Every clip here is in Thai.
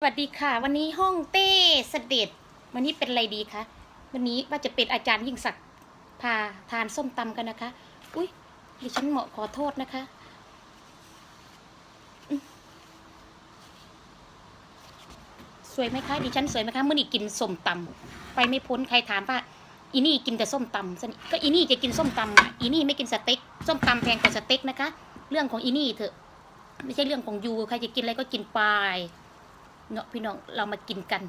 สวัสดีค่ะ วันนี้ห้องเต้เสด็จ วันนี้เป็นอะไรดีคะวันนี้ว่าจะเป็นอาจารย์ยิ่งศักดิ์พาทานส้มตำกันนะคะ อุ้ยดิฉันเหมาะขอโทษนะคะ สวยไหมคะดิฉันสวยไหมคะเมื่อนี้กินส้มตำไปไม่พ้นใครถามว่าอีนี่กินแต่ส้มตำซะนี่ก็อีนี่จะกินส้มตำอีนี่ไม่กินสเต็กส้มตำแพงกว่าสเต็กนะคะ เรื่องของอีนี่เถอะ ไม่ใช่เรื่องของยูใครจะกินอะไรก็กินไป เนาะพี่น้องเรามากินกัน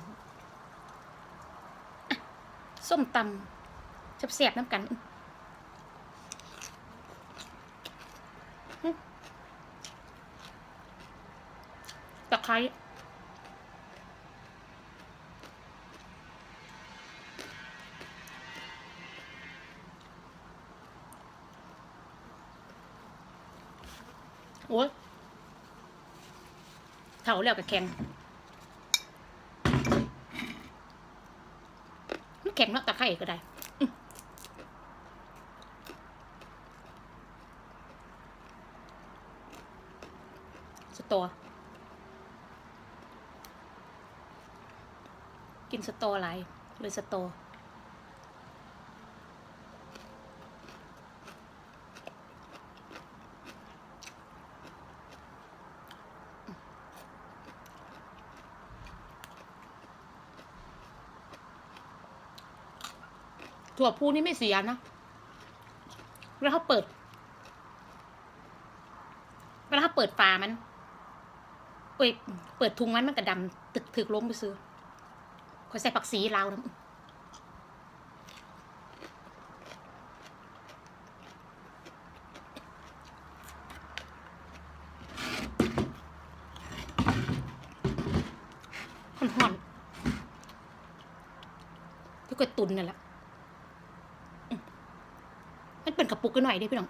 ส้มตำแซ่บๆน้ำกันตะไคร้โอ้ยเท่าแล้วกับแข็ง มันแข็งเนาะตะไคร่ก็ได้สตอกินสตออะไรเลยสตอ ถั่วพูนี่ไม่เสียนะแล้วเขาเปิดเวลาเขาเปิดฝามันเอ้ยเปิดทุงมันมันกระดำตึกถึกล้มไปซื้อคอยใส่ผักสีลาวนะห่อนๆที่กยตุนนั่นแหละ มันเปุกกันหน่อยดิพี่น้อง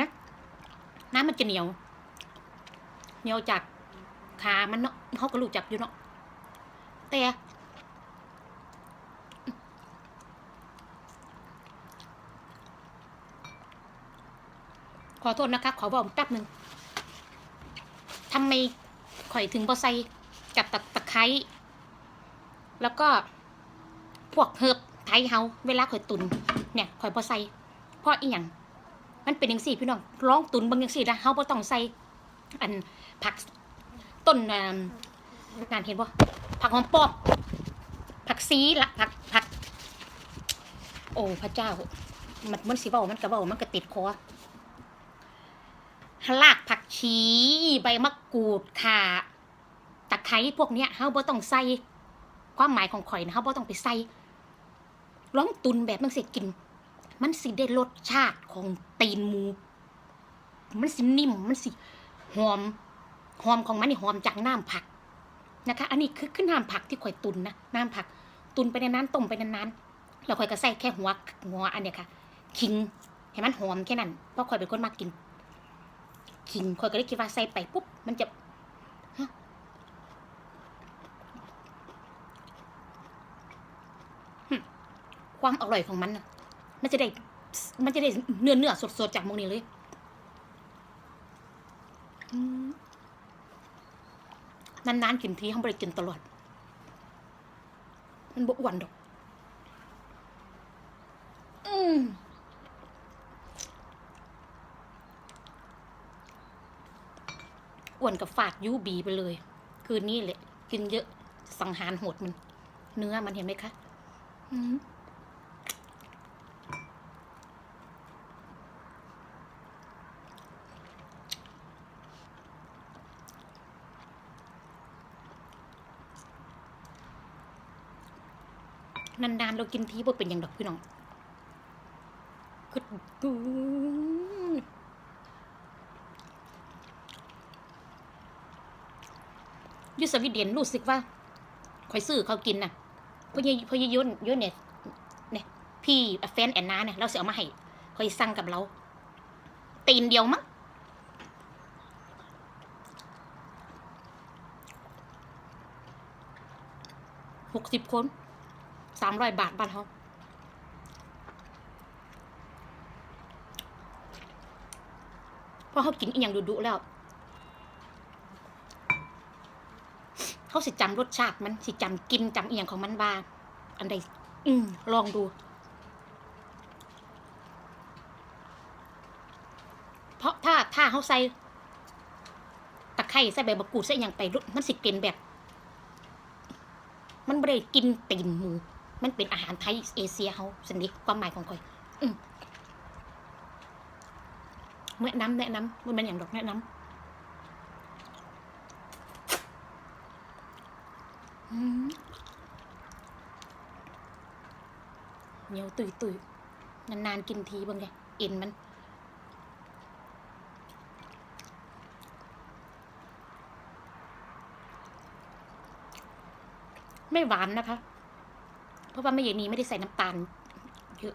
นะน้ำมันจะเหนียว เหนียวจากขามันเนาะเขาก็รู้จักอยู่เนาะแต่ขอโทษนะคะ ขอบอกแป๊บหนึ่งทำไมข่อยถึงบอไซกับตะตะไคร้แล้วก็พวกเฮิบ ไทยเฮาเวลาข่อยตุนเนี่ยข่อยบ่ใส่เพราะอีหยังมันเป็นจังซี่พี่น้องร้องตุนบางจังซี่นะเฮาบ่ต้องใส่อันผักต้นอ่างานเห็นบ่ผักหอมปอบผักซีละผักผัก โอ้พระเจ้า มันมันสิเว้ามันก็เว้ามันก็ติดคอรากผักชีใบมะกรูดข่าตะไคร้พวกเนี้ยเฮาบ่ต้องใส่ความหมายของข่อยนะเฮาบ่ต้องไปใส่ ร้องตุนแบบมันสิกิน มันสิได้รสชาติของตีนหมู มันสินิ่ม มันสิหอม หอมของมันนี่หอมจากน้ำผักนะคะ อันนี้คือคือน้ำผักที่ข่อยตุนนะ น้ำผัก ตุนไปนานๆต้มไปนานๆแล้วข่อยก็ใส่แค่หัวหัวอันเนี้ยค่ะคิงให้มันหอมแค่นั้น เพราะข่อยเป็นคนมากกินคิงข่อยก็เลยคิดว่าใส่ไปปุ๊บ มันจะฮะ ความอร่อยของมันมันจะได้ มันจะได้เนื้อเนื้อสดๆจากมงนี้เลยนานๆกินทีเขาไม่ได้กินตลอด มันบ่อ้วนดอก อืมอ้วนกับฝาดยูบีไปเลย คืนนี้แหละ กินเยอะสังหารโหดมัน เนื้อมันเห็นไหมคะ อืม นานๆเรากินทีบ่เป็นอย่างดอกพี่น้องคือดูยูสวีเดนรู้สึกว่าข่อยซื้อเขากินน่ะเพราะยเพราะยยุ่นยุนเนี่ยเนี่ยพี่แฟนแอนนาเนี่ยเราเสียเอามาให้ข่อยสั่งกับเราตีนเดียวมั้งหกสิบคน สามร้อยบาทบ้านเขาเพราะเขากินอีกอย่างดุๆแล้ว เขาสิจำรสชาติมันสิจำกินจำเอียงของมันบ้าอันใดอืมลองดู เพราะถ้าถ้าเขาใส่ตะไคร้ใส่ใบมะกรูดใส่อย่างไปรสมันสิเป็นแบบ มันไม่ได้กินตีนหมู มันเป็นอาหารไทยเอเชียเขาสนิทความหมายของคอยอืมแนะนำแนะนำมันเป็นอย่างดอกแนะนำเหนียวตุยตุยนานๆกินทีบ้างไงเอ็นมันไม่หวานนะคะ เพราะว่าไม่ใหญ่นี้ไม่ได้ใส่น้ำตาลเยอะ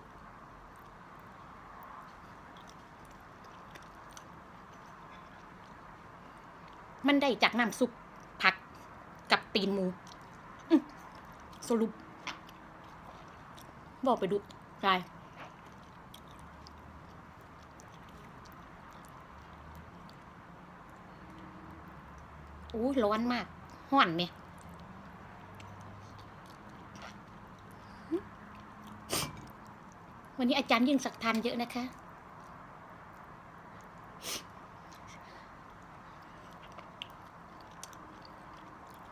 มันได้จากน้ำซุปผักกับตีนหมูสรุป บอกไปดูใช่อู้ร้อนมากห่อนไหม วันนี้อาจารย์ยิ่งศักดิ์ทันเยอะนะคะ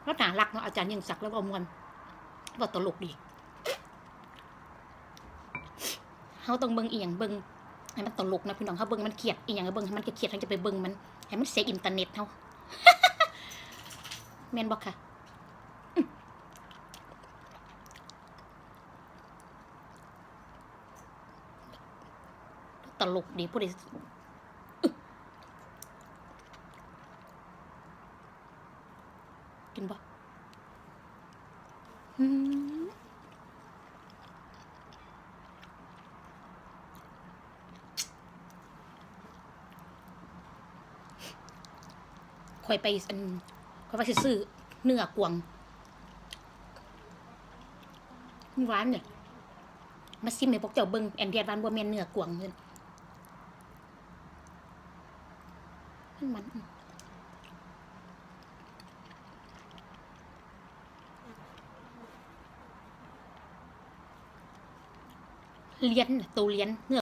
แล้วหนารักเนาะอาจารย์ยิ่งศักดิ์แล้วก็มวนว่าตลกดีเขาต้องเบิ่งอีหยังเบิ่งให้มันตลกนะพี่น้องเขาเบิ่งมันเครียดอีหยังเบิ่งให้มันเครียดเขาจะไปเบิ่งมันให้มันเสียอินเทอร์เน็ตเขาแม่นบอกค่ะ ตลกดีผู้ใดอึ๊ะกินบ่อืมคอยไปอันคอยไปสิซื้อเนื้อกวงมันหวานเนี่ยมาซิมให้พวกเจ้าเบิ่งแอนเดียนวานบัวแมนเนื้อกวงเงิน มันมันเลี้ยนตัวเลี้ยนเนื้อ